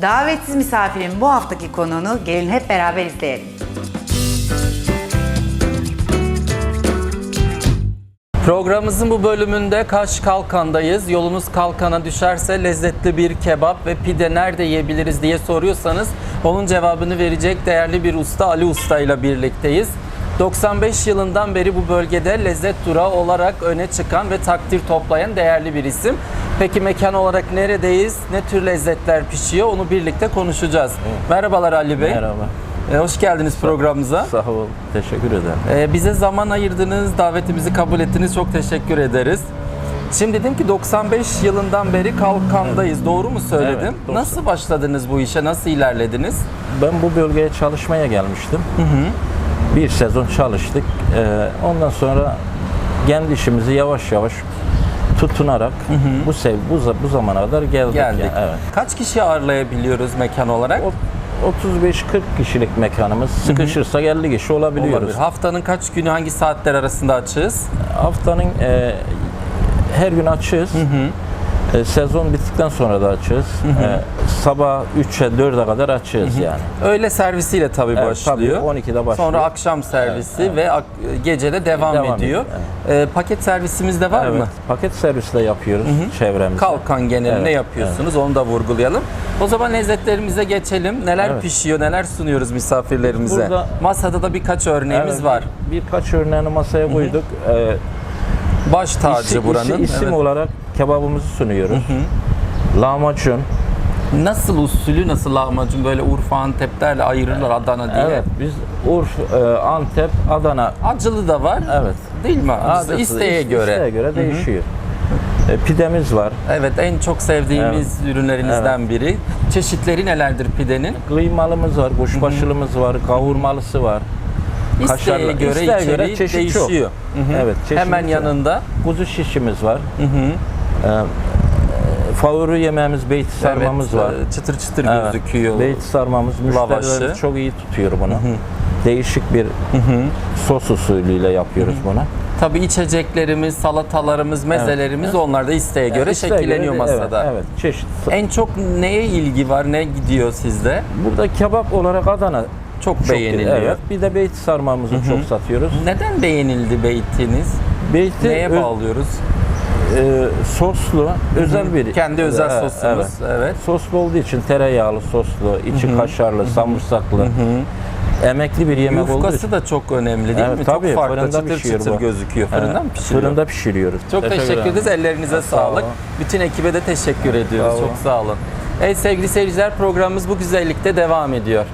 Davetsiz misafirin bu haftaki konuğunu gelin hep beraber izleyelim. Programımızın bu bölümünde Kaş Kalkan'dayız. Yolunuz Kalkan'a düşerse lezzetli bir kebap ve pide nerede yiyebiliriz diye soruyorsanız onun cevabını verecek değerli bir usta Ali Usta ile birlikteyiz. 95 yılından beri bu bölgede lezzet durağı olarak öne çıkan ve takdir toplayan değerli bir isim. Peki mekan olarak neredeyiz? Ne tür lezzetler pişiyor? Onu birlikte konuşacağız. Merhabalar Ali Bey. Merhaba. Ee, hoş geldiniz programımıza. Sağ ol. Teşekkür ederim. Ee, bize zaman ayırdınız, davetimizi kabul ettiniz. Çok teşekkür ederiz. Şimdi dedim ki 95 yılından beri Kalkan'dayız. Doğru mu söyledim? Evet, doğru. Nasıl başladınız bu işe? Nasıl ilerlediniz? Ben bu bölgeye çalışmaya gelmiştim. Bir sezon çalıştık. Ee, ondan sonra kendi işimizi yavaş yavaş tutunarak bu sev bu, bu zamana kadar geldik. Geldik. yani, evet. Kaç kişi ağırlayabiliyoruz mekan olarak? O- 35-40 kişilik mekanımız. Sıkışırsa 50 kişi olabiliyoruz. Olabilir. Haftanın kaç günü hangi saatler arasında açığız? Haftanın e, her gün açığız. E, sezon bittikten sonra da açığız. E, sabah 3'e 4'e kadar açığız yani. Öğle servisiyle tabii Evet, başlıyor. tabii, 12'de başlıyor. Sonra akşam servisi Evet, ve ak- gece de devam, Devam ediyor. ediyor, Ee, paket servisimiz de var Evet, mı? paket servisle yapıyoruz çevremizde. Kalkan genelinde Evet, yapıyorsunuz. Onu da vurgulayalım. O zaman lezzetlerimize geçelim. Neler Evet. pişiyor, neler sunuyoruz misafirlerimize? Burada- Masada da birkaç örneğimiz Evet, var. bir- birkaç örneğini masaya koyduk. Ee, Baş tacı isim, buranın. isim, Evet. olarak kebabımızı sunuyoruz. Lahmacun. Nasıl usulü, nasıl lahmacun böyle Urfa Antep'lerle ayırırlar Adana diye. Evet, biz Urf, e, Antep, Adana. Acılı da var. Evet. Değil mi? Adresi- İsteğe is- göre. isteğe göre değişiyor. E, pidemiz var. Evet, en çok sevdiğimiz ürünlerinizden biri. Çeşitleri nelerdir pidenin? Kıymalımız var, kuşbaşılımız var, kavurmalısı var. Kaşarlı- göre isteğe içeriği göre çeşit değişiyor. çok. Hı hı. Evet, Hemen çok. yanında Kuzu şişimiz var. E, favori yemeğimiz beyti sarmamız evet, var. çıtır çıtır Evet. gözüküyor. Beyti sarmamız müşterilerimiz çok iyi tutuyor bunu. Değişik bir sos usulüyle yapıyoruz bunu. Tabii içeceklerimiz, salatalarımız, mezelerimiz onlar da isteğe göre İsteğe şekilleniyor göre masada. Evet, evet, çeşit. En çok neye ilgi var, ne gidiyor sizde? Burada kebap olarak Adana Çok, çok beğeniliyor. Evet. Bir de beyti sarmamızı çok satıyoruz. Neden beğenildi beytiniz? Beyti Neye ö- bağlıyoruz? e, soslu, özel bir Kendi özel Evet, sosumuz. evet. Evet. Soslu olduğu için tereyağlı, soslu, içi kaşarlı, samırsaklı. Emekli bir yemek olduğu için. Yufkası da çok önemli değil Evet, mi? tabii, çok farklı fırında çıtır pişiyor çıtır bu. gözüküyor. Fırından mı Evet, pişiriyor? Fırında pişiriyoruz. Çok teşekkür, ederim. ederiz. Ellerinize Sağ sağlık. olun. Bütün ekibe de teşekkür ediyoruz. Sağ. Çok sağ olun. Evet sevgili seyirciler programımız bu güzellikte devam ediyor.